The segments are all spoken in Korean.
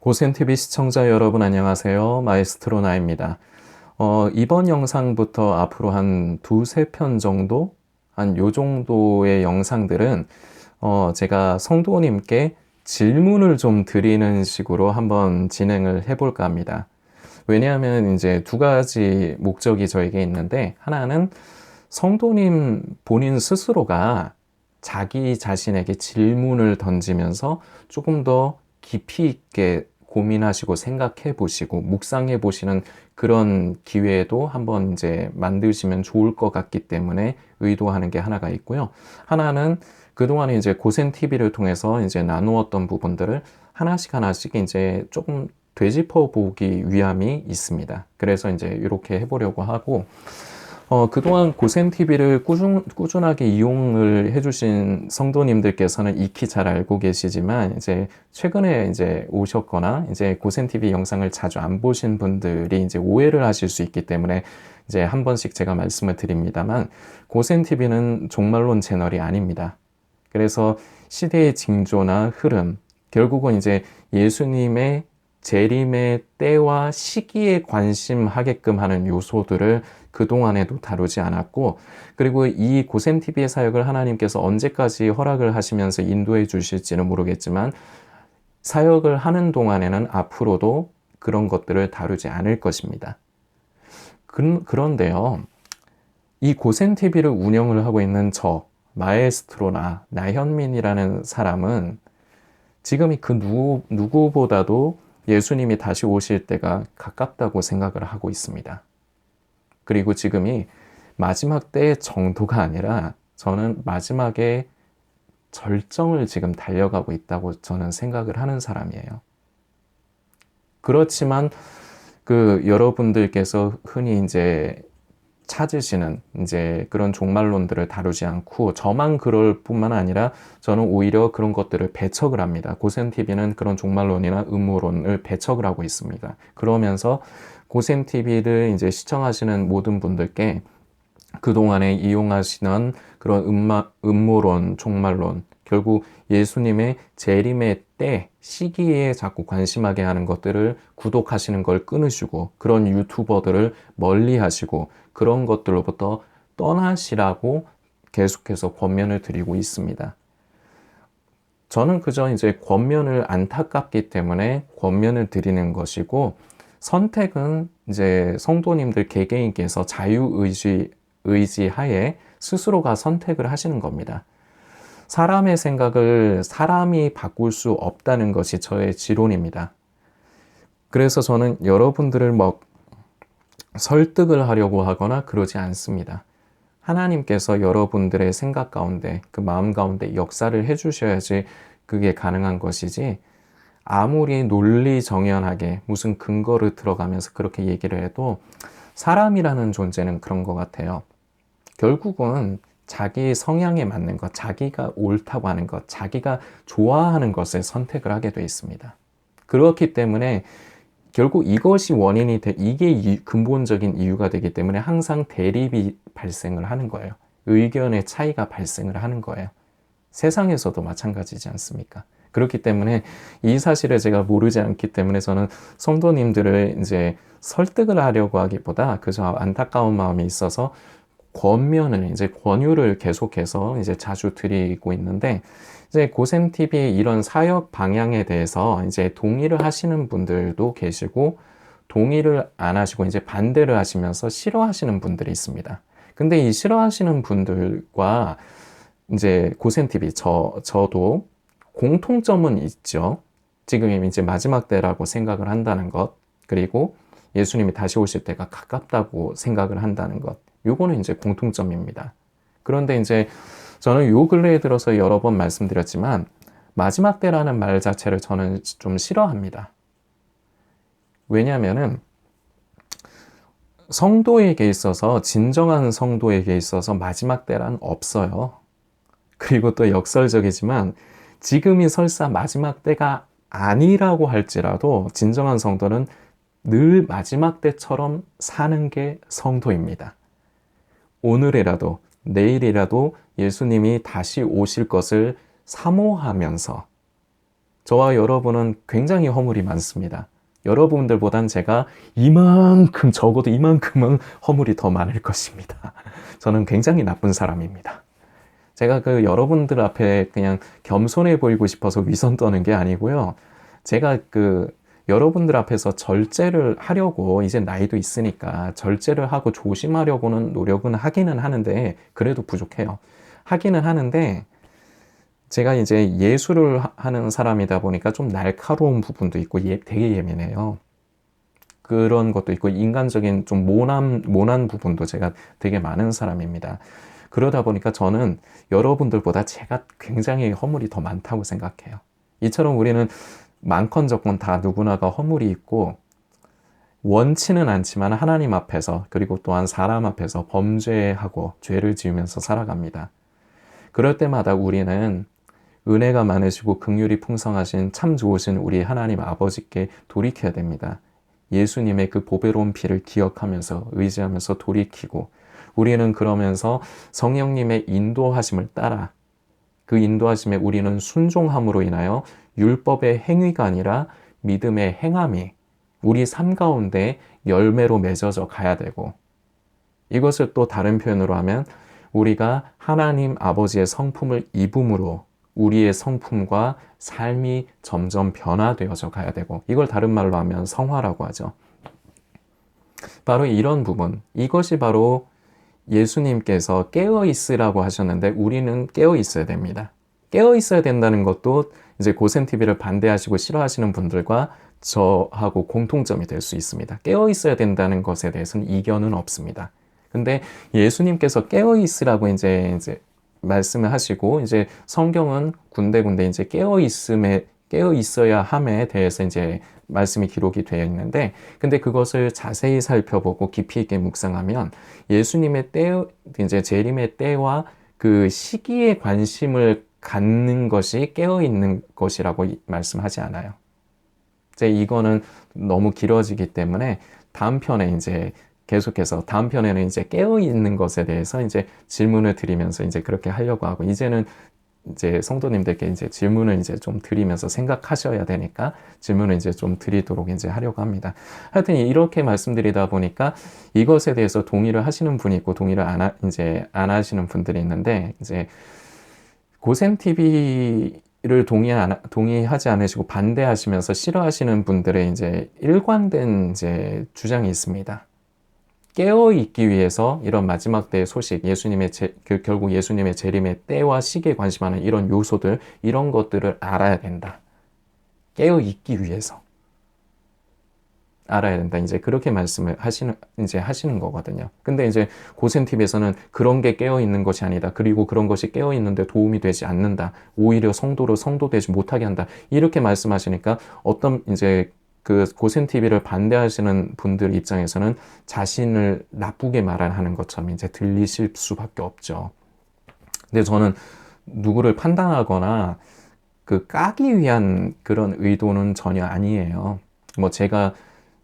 고센TV 시청자 여러분 안녕하세요. 마에스트로 나입니다. 어, 이번 영상부터 앞으로 한 두세 편 정도? 한 요 정도의 영상들은 어, 제가 성도님께 질문을 좀 드리는 식으로 한번 진행을 해볼까 합니다. 왜냐하면 이제 두 가지 목적이 저에게 있는데, 하나는 성도님 본인 스스로가 자기 자신에게 질문을 던지면서 조금 더 깊이 있게 고민하시고 생각해 보시고 묵상해 보시는 그런 기회도 한번 이제 만드시면 좋을 것 같기 때문에 의도하는 게 하나가 있고요. 하나는 그동안에 이제 고센 TV를 통해서 이제 나누었던 부분들을 하나씩 하나씩 이제 조금 되짚어 보기 위함이 있습니다. 그래서 이제 이렇게 해보려고 하고, 어, 그동안 고센TV를 꾸준, 꾸준하게 이용을 해주신 성도님들께서는 익히 잘 알고 계시지만, 이제 최근에 이제 오셨거나, 이제 고센TV 영상을 자주 안 보신 분들이 이제 오해를 하실 수 있기 때문에, 이제 한 번씩 제가 말씀을 드립니다만, 고센TV는 종말론 채널이 아닙니다. 그래서 시대의 징조나 흐름, 결국은 이제 예수님의 재림의 때와 시기에 관심하게끔 하는 요소들을 그동안에도 다루지 않았고, 그리고 이 고센TV의 사역을 하나님께서 언제까지 허락을 하시면서 인도해 주실지는 모르겠지만, 사역을 하는 동안에는 앞으로도 그런 것들을 다루지 않을 것입니다. 그, 그런데요, 이 고센TV를 운영을 하고 있는 저, 마에스트로나 나현민이라는 사람은 지금이 그 누구, 누구보다도 예수님이 다시 오실 때가 가깝다고 생각을 하고 있습니다. 그리고 지금이 마지막 때의 정도가 아니라 저는 마지막에 절정을 지금 달려가고 있다고 저는 생각을 하는 사람이에요. 그렇지만 그 여러분들께서 흔히 이제 찾으시는 이제 그런 종말론들을 다루지 않고 저만 그럴 뿐만 아니라 저는 오히려 그런 것들을 배척을 합니다. 고센 TV는 그런 종말론이나 음모론을 배척을 하고 있습니다. 그러면서 고센 TV를 이제 시청하시는 모든 분들께 그동안에 이용하시는 그런 음마, 음모론, 종말론, 결국 예수님의 재림의 때, 시기에 자꾸 관심하게 하는 것들을 구독하시는 걸 끊으시고, 그런 유튜버들을 멀리 하시고, 그런 것들로부터 떠나시라고 계속해서 권면을 드리고 있습니다. 저는 그저 이제 권면을 안타깝기 때문에 권면을 드리는 것이고, 선택은 이제 성도님들 개개인께서 자유의지, 의지하에 스스로가 선택을 하시는 겁니다. 사람의 생각을 사람이 바꿀 수 없다는 것이 저의 지론입니다. 그래서 저는 여러분들을 뭐 설득을 하려고 하거나 그러지 않습니다. 하나님께서 여러분들의 생각 가운데, 그 마음 가운데 역사를 해주셔야지 그게 가능한 것이지, 아무리 논리 정연하게 무슨 근거를 들어가면서 그렇게 얘기를 해도 사람이라는 존재는 그런 것 같아요. 결국은 자기 성향에 맞는 것, 자기가 옳다고 하는 것, 자기가 좋아하는 것을 선택을 하게 되어 있습니다. 그렇기 때문에 결국 이것이 원인이 돼, 이게 이, 근본적인 이유가 되기 때문에 항상 대립이 발생을 하는 거예요. 의견의 차이가 발생을 하는 거예요. 세상에서도 마찬가지지 않습니까? 그렇기 때문에 이 사실을 제가 모르지 않기 때문에 저는 성도님들을 이제 설득을 하려고 하기보다 그저 안타까운 마음이 있어서 권면을 이제 권유를 계속해서 이제 자주 드리고 있는데 이제 고센 TV의 이런 사역 방향에 대해서 이제 동의를 하시는 분들도 계시고 동의를 안 하시고 이제 반대를 하시면서 싫어하시는 분들이 있습니다. 근데 이 싫어하시는 분들과 이제 고센 TV 저 저도 공통점은 있죠. 지금 이제 마지막 때라고 생각을 한다는 것 그리고 예수님이 다시 오실 때가 가깝다고 생각을 한다는 것. 요거는 이제 공통점입니다. 그런데 이제 저는 요 근래에 들어서 여러 번 말씀드렸지만 마지막 때라는 말 자체를 저는 좀 싫어합니다. 왜냐하면은 성도에게 있어서 진정한 성도에게 있어서 마지막 때란 없어요. 그리고 또 역설적이지만 지금이 설사 마지막 때가 아니라고 할지라도 진정한 성도는 늘 마지막 때처럼 사는 게 성도입니다. 오늘이라도 내일이라도 예수님이 다시 오실 것을 사모하면서 저와 여러분은 굉장히 허물이 많습니다. 여러분들보단 제가 이만큼 적어도 이만큼은 허물이 더 많을 것입니다. 저는 굉장히 나쁜 사람입니다. 제가 그 여러분들 앞에 그냥 겸손해 보이고 싶어서 위선 떠는 게 아니고요. 제가 그 여러분들 앞에서 절제를 하려고 이제 나이도 있으니까 절제를 하고 조심하려고는 노력은 하기는 하는데 그래도 부족해요. 하기는 하는데 제가 이제 예술을 하는 사람이다 보니까 좀 날카로운 부분도 있고 예, 되게 예민해요. 그런 것도 있고 인간적인 좀 모난 모난 부분도 제가 되게 많은 사람입니다. 그러다 보니까 저는 여러분들보다 제가 굉장히 허물이 더 많다고 생각해요. 이처럼 우리는 많건 적건 다 누구나가 허물이 있고 원치는 않지만 하나님 앞에서 그리고 또한 사람 앞에서 범죄하고 죄를 지으면서 살아갑니다. 그럴 때마다 우리는 은혜가 많으시고 극률이 풍성하신 참 좋으신 우리 하나님 아버지께 돌이켜야 됩니다. 예수님의 그 보배로운 피를 기억하면서 의지하면서 돌이키고 우리는 그러면서 성령님의 인도하심을 따라 그 인도하심에 우리는 순종함으로 인하여 율법의 행위가 아니라 믿음의 행함이 우리 삶 가운데 열매로 맺어져 가야 되고 이것을 또 다른 표현으로 하면 우리가 하나님 아버지의 성품을 입음으로 우리의 성품과 삶이 점점 변화되어져 가야 되고 이걸 다른 말로 하면 성화라고 하죠. 바로 이런 부분, 이것이 바로 예수님께서 깨어 있으라고 하셨는데 우리는 깨어 있어야 됩니다. 깨어 있어야 된다는 것도 이제 고센 TV를 반대하시고 싫어하시는 분들과 저하고 공통점이 될 수 있습니다. 깨어 있어야 된다는 것에 대해서는 이견은 없습니다. 근데 예수님께서 깨어 있으라고 이제 이제 말씀을 하시고 이제 성경은 군데군데 이제 깨어 있음에 깨어 있어야 함에 대해서 이제 말씀이 기록이 되어 있는데 근데 그것을 자세히 살펴보고 깊이 있게 묵상하면 예수님의 때 이제 재림의 때와 그 시기에 관심을 갖는 것이 깨어 있는 것이라고 말씀하지 않아요. 이제 이거는 너무 길어지기 때문에 다음 편에 이제 계속해서 다음 편에는 이제 깨어 있는 것에 대해서 이제 질문을 드리면서 이제 그렇게 하려고 하고 이제는 이제 성도님들께 이제 질문을 이제 좀 드리면서 생각하셔야 되니까 질문을 이제 좀 드리도록 이제 하려고 합니다. 하여튼 이렇게 말씀드리다 보니까 이것에 대해서 동의를 하시는 분이 있고 동의를 안 하, 이제 안 하시는 분들이 있는데 이제 고샘 TV를 동의 안, 동의하지 않으시고 반대하시면서 싫어하시는 분들의 이제 일관된 이제 주장이 있습니다. 깨어 있기 위해서 이런 마지막 때의 소식, 예수님의 제, 그 결국 예수님의 재림의 때와 시기에 관심하는 이런 요소들, 이런 것들을 알아야 된다. 깨어 있기 위해서 알아야 된다. 이제 그렇게 말씀을 하시는 이제 하시는 거거든요. 근데 이제 고센 팁에서는 그런 게 깨어 있는 것이 아니다. 그리고 그런 것이 깨어 있는데 도움이 되지 않는다. 오히려 성도로 성도되지 못하게 한다. 이렇게 말씀하시니까 어떤 이제 그 고센 TV를 반대하시는 분들 입장에서는 자신을 나쁘게 말하는 것처럼 이제 들리실 수밖에 없죠. 근데 저는 누구를 판단하거나 그 까기 위한 그런 의도는 전혀 아니에요. 뭐 제가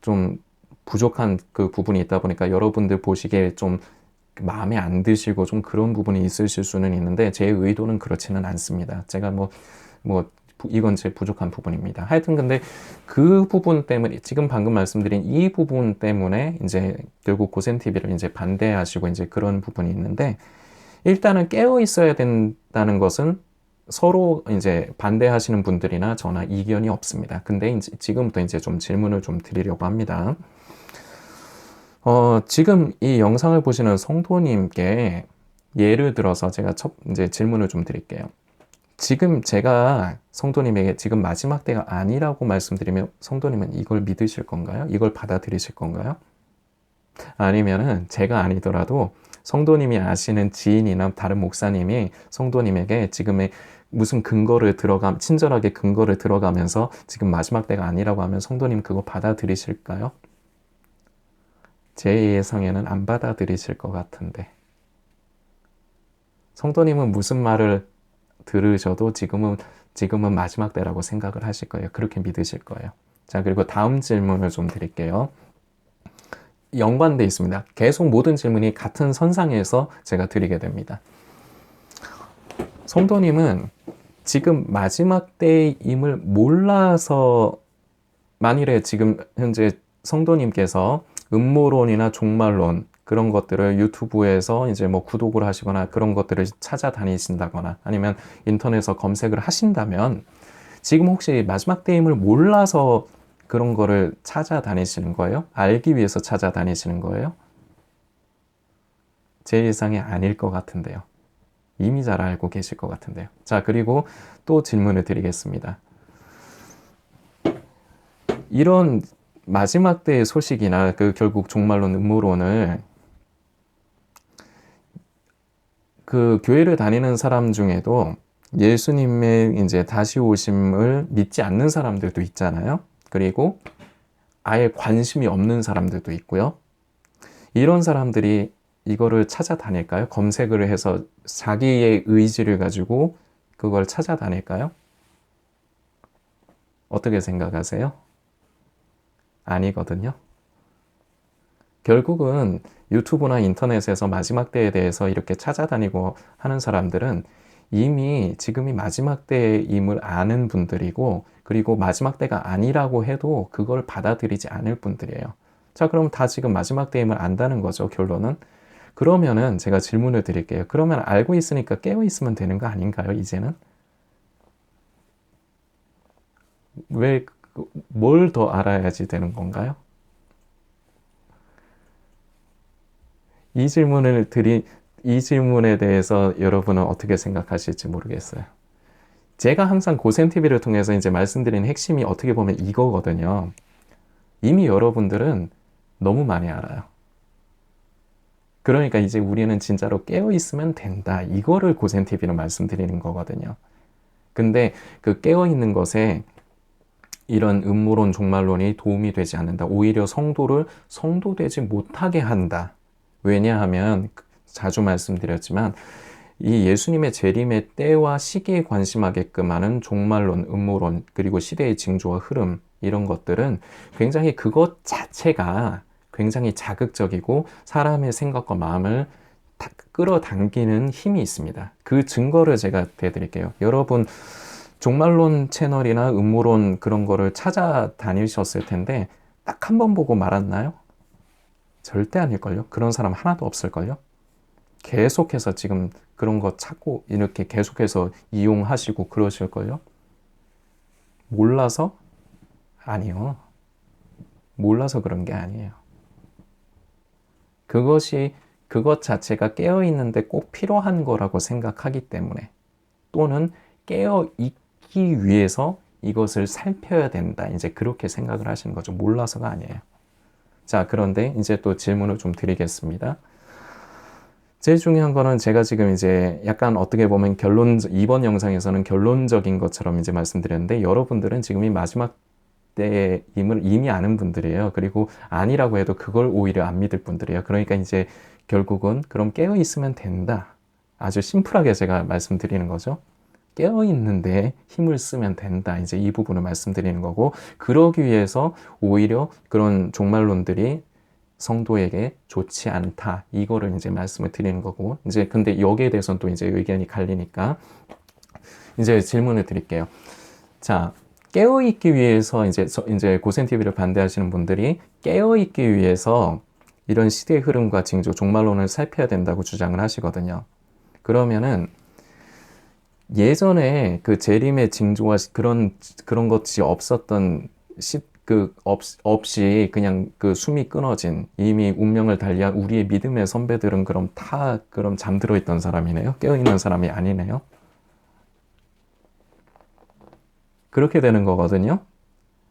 좀 부족한 그 부분이 있다 보니까 여러분들 보시기에 좀 마음에 안 드시고 좀 그런 부분이 있으실 수는 있는데 제 의도는 그렇지는 않습니다. 제가 뭐, 뭐 이건 제 부족한 부분입니다. 하여튼 근데 그 부분 때문에 지금 방금 말씀드린 이 부분 때문에 이제 결국 고센 TV를 이제 반대하시고 이제 그런 부분이 있는데 일단은 깨어 있어야 된다는 것은 서로 이제 반대하시는 분들이나 저나 이견이 없습니다. 근데 이제 지금부터 이제 좀 질문을 좀 드리려고 합니다. 어, 지금 이 영상을 보시는 성도님께 예를 들어서 제가 첫 이제 질문을 좀 드릴게요. 지금 제가 성도님에게 지금 마지막 때가 아니라고 말씀드리면 성도님은 이걸 믿으실 건가요? 이걸 받아들이실 건가요? 아니면은 제가 아니더라도 성도님이 아시는 지인이나 다른 목사님이 성도님에게 지금의 무슨 근거를 들어가 친절하게 근거를 들어가면서 지금 마지막 때가 아니라고 하면 성도님 그거 받아들이실까요? 제 예상에는 안 받아들이실 것 같은데 성도님은 무슨 말을 들으셔도 지금은 지금은 마지막 때라고 생각을 하실 거예요. 그렇게 믿으실 거예요. 자, 그리고 다음 질문을 좀 드릴게요. 연관돼 있습니다. 계속 모든 질문이 같은 선상에서 제가 드리게 됩니다. 성도님은 지금 마지막 때임을 몰라서 만일에 지금 현재 성도님께서 음모론이나 종말론 그런 것들을 유튜브에서 이제 뭐 구독을 하시거나 그런 것들을 찾아다니신다거나 아니면 인터넷에서 검색을 하신다면 지금 혹시 마지막 때임을 몰라서 그런 거를 찾아다니시는 거예요? 알기 위해서 찾아다니시는 거예요? 제 예상이 아닐 것 같은데요. 이미 잘 알고 계실 것 같은데요. 자, 그리고 또 질문을 드리겠습니다. 이런 마지막 때의 소식이나 그 결국 종말론 음모론을 그 교회를 다니는 사람 중에도 예수님의 이제 다시 오심을 믿지 않는 사람들도 있잖아요. 그리고 아예 관심이 없는 사람들도 있고요. 이런 사람들이 이거를 찾아다닐까요? 검색을 해서 자기의 의지를 가지고 그걸 찾아다닐까요? 어떻게 생각하세요? 아니거든요. 결국은 유튜브나 인터넷에서 마지막 때에 대해서 이렇게 찾아다니고 하는 사람들은 이미 지금이 마지막 때임을 아는 분들이고 그리고 마지막 때가 아니라고 해도 그걸 받아들이지 않을 분들이에요. 자, 그럼 다 지금 마지막 때임을 안다는 거죠, 결론은. 그러면은 제가 질문을 드릴게요. 그러면 알고 있으니까 깨어 있으면 되는 거 아닌가요, 이제는? 왜, 뭘 더 알아야지 되는 건가요? 이 질문을 드리, 이 질문에 대해서 여러분은 어떻게 생각하실지 모르겠어요. 제가 항상 고센TV를 통해서 이제 말씀드린 핵심이 어떻게 보면 이거거든요. 이미 여러분들은 너무 많이 알아요. 그러니까 이제 우리는 진짜로 깨어 있으면 된다. 이거를 고센TV로 말씀드리는 거거든요. 근데 그 깨어 있는 것에 이런 음모론 종말론이 도움이 되지 않는다. 오히려 성도를 성도 되지 못하게 한다. 왜냐하면 자주 말씀드렸지만 이 예수님의 재림의 때와 시기에 관심하게끔 하는 종말론, 음모론, 그리고 시대의 징조와 흐름 이런 것들은 굉장히 그것 자체가 굉장히 자극적이고 사람의 생각과 마음을 끌어당기는 힘이 있습니다. 그 증거를 제가 대드릴게요. 여러분 종말론 채널이나 음모론 그런 거를 찾아다니셨을 텐데 딱 한 번 보고 말았나요? 절대 아닐걸요? 그런 사람 하나도 없을걸요? 계속해서 지금 그런 거 찾고 이렇게 계속해서 이용하시고 그러실걸요? 몰라서? 아니요. 몰라서 그런 게 아니에요. 그것이 그것 자체가 깨어 있는데 꼭 필요한 거라고 생각하기 때문에 또는 깨어 있기 위해서 이것을 살펴야 된다. 이제 그렇게 생각을 하시는 거죠. 몰라서가 아니에요. 자, 그런데 이제 또 질문을 좀 드리겠습니다. 제일 중요한 거는 제가 지금 이제 약간 어떻게 보면 결론, 이번 영상에서는 결론적인 것처럼 이제 말씀드렸는데 여러분들은 지금이 마지막 때임을 이미 아는 분들이에요. 그리고 아니라고 해도 그걸 오히려 안 믿을 분들이에요. 그러니까 이제 결국은 그럼 깨어 있으면 된다. 아주 심플하게 제가 말씀드리는 거죠. 깨어 있는데 힘을 쓰면 된다. 이제 이 부분을 말씀드리는 거고, 그러기 위해서 오히려 그런 종말론들이 성도에게 좋지 않다. 이거를 이제 말씀을 드리는 거고, 이제 근데 여기에 대해서는 또 이제 의견이 갈리니까, 이제 질문을 드릴게요. 자, 깨어 있기 위해서 이제 이제 고센 TV를 반대하시는 분들이 깨어 있기 위해서 이런 시대의 흐름과 징조 종말론을 살펴야 된다고 주장을 하시거든요. 그러면은 예전에 그 재림의 징조와 그런 그런 것이 없었던 시, 그 없, 없이 그냥 그 숨이 끊어진 이미 운명을 달리한 우리의 믿음의 선배들은 그럼 다 그럼 잠들어 있던 사람이네요. 깨어 있는 사람이 아니네요. 그렇게 되는 거거든요.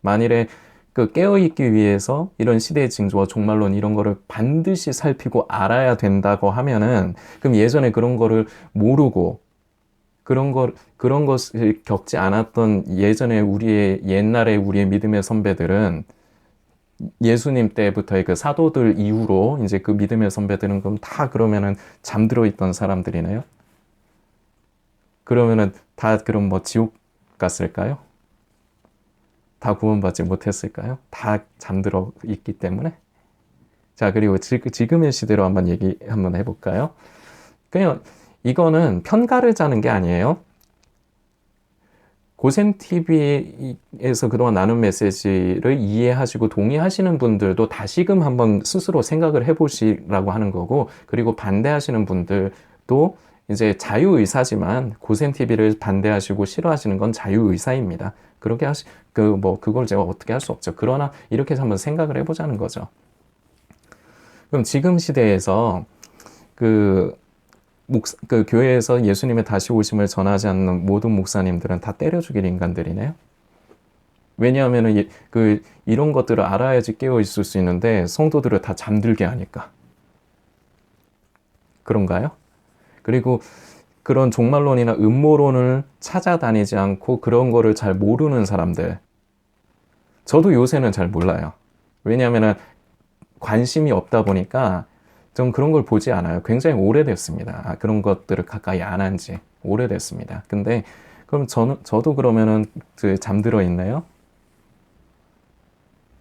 만일에 그 깨어있기 위해서 이런 시대의 징조와 종말론 이런 거를 반드시 살피고 알아야 된다고 하면은 그럼 예전에 그런 거를 모르고 그런 걸 그런 것을 겪지 않았던 예전에 우리의 옛날에 우리의 믿음의 선배들은 예수님 때부터의 그 사도들 이후로 이제 그 믿음의 선배들은 그럼 다 그러면은 잠들어 있던 사람들이네요. 그러면은 다 그럼 뭐 지옥 갔을까요? 다 구원받지 못했을까요? 다 잠들어 있기 때문에. 자, 그리고 지금의 시대로 한번 얘기 한번 해볼까요? 그냥 이거는 편가를 짜는 게 아니에요. 고센 TV에서 그동안 나눈 메시지를 이해하시고 동의하시는 분들도 다시금 한번 스스로 생각을 해보시라고 하는 거고, 그리고 반대하시는 분들도 이제 자유의사지만 고센 TV를 반대하시고 싫어하시는 건 자유의사입니다. 그렇게 하시, 그, 뭐, 그걸 제가 어떻게 할 수 없죠. 그러나 이렇게 한번 생각을 해보자는 거죠. 그럼 지금 시대에서 그, 목, 그 교회에서 예수님의 다시 오심을 전하지 않는 모든 목사님들은 다 때려 죽일 인간들이네요. 왜냐하면 이, 그 이런 것들을 알아야지 깨어 있을 수 있는데 성도들을 다 잠들게 하니까 그런가요? 그리고 그런 종말론이나 음모론을 찾아다니지 않고 그런 거를 잘 모르는 사람들. 저도 요새는 잘 몰라요. 왜냐하면 관심이 없다 보니까 좀 그런 걸 보지 않아요. 굉장히 오래됐습니다. 아, 그런 것들을 가까이 안 한 지 오래됐습니다. 근데 그럼 저는 저도 그러면은 그 잠들어 있나요?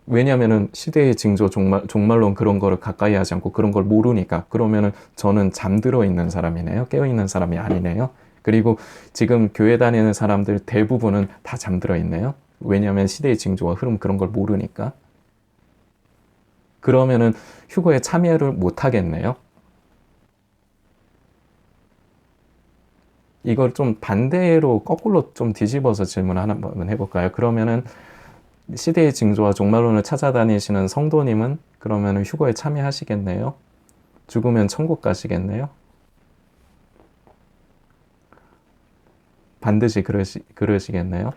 왜냐면은 시대의 징조 종말, 종말론 그런 거를 가까이 하지 않고 그런 걸 모르니까 그러면은 저는 잠들어 있는 사람이네요. 깨어 있는 사람이 아니네요. 그리고 지금 교회 다니는 사람들 대부분은 다 잠들어 있네요. 왜냐하면 시대의 징조와 흐름 그런 걸 모르니까. 그러면은 휴거에 참여를 못 하겠네요. 이걸 좀 반대로 거꾸로 좀 뒤집어서 질문 하나 한번 해볼까요? 그러면은 시대의 징조와 종말론을 찾아다니시는 성도님은 그러면 휴거에 참여하시겠네요? 죽으면 천국 가시겠네요? 반드시 그러시, 그러시겠네요?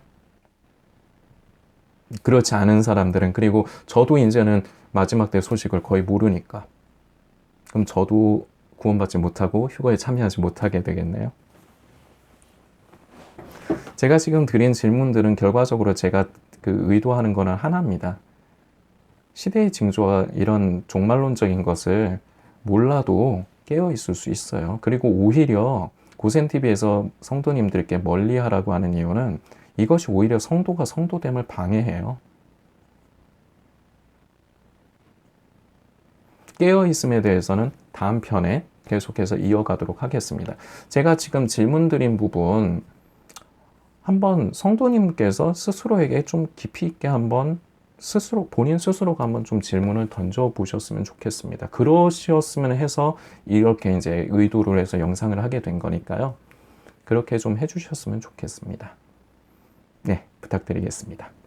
그렇지 않은 사람들은, 그리고 저도 이제는 마지막 때 소식을 거의 모르니까. 그럼 저도 구원받지 못하고 휴거에 참여하지 못하게 되겠네요? 제가 지금 드린 질문들은 결과적으로 제가 그 의도하는 거는 하나입니다. 시대의 징조와 이런 종말론적인 것을 몰라도 깨어 있을 수 있어요. 그리고 오히려 고센TV에서 성도님들께 멀리 하라고 하는 이유는 이것이 오히려 성도가 성도됨을 방해해요. 깨어 있음에 대해서는 다음 편에 계속해서 이어가도록 하겠습니다. 제가 지금 질문 드린 부분 한번 성도님께서 스스로에게 좀 깊이 있게 한번 스스로 본인 스스로가 한번 좀 질문을 던져 보셨으면 좋겠습니다. 그러셨으면 해서 이렇게 이제 의도를 해서 영상을 하게 된 거니까요. 그렇게 좀 해주셨으면 좋겠습니다. 네, 부탁드리겠습니다.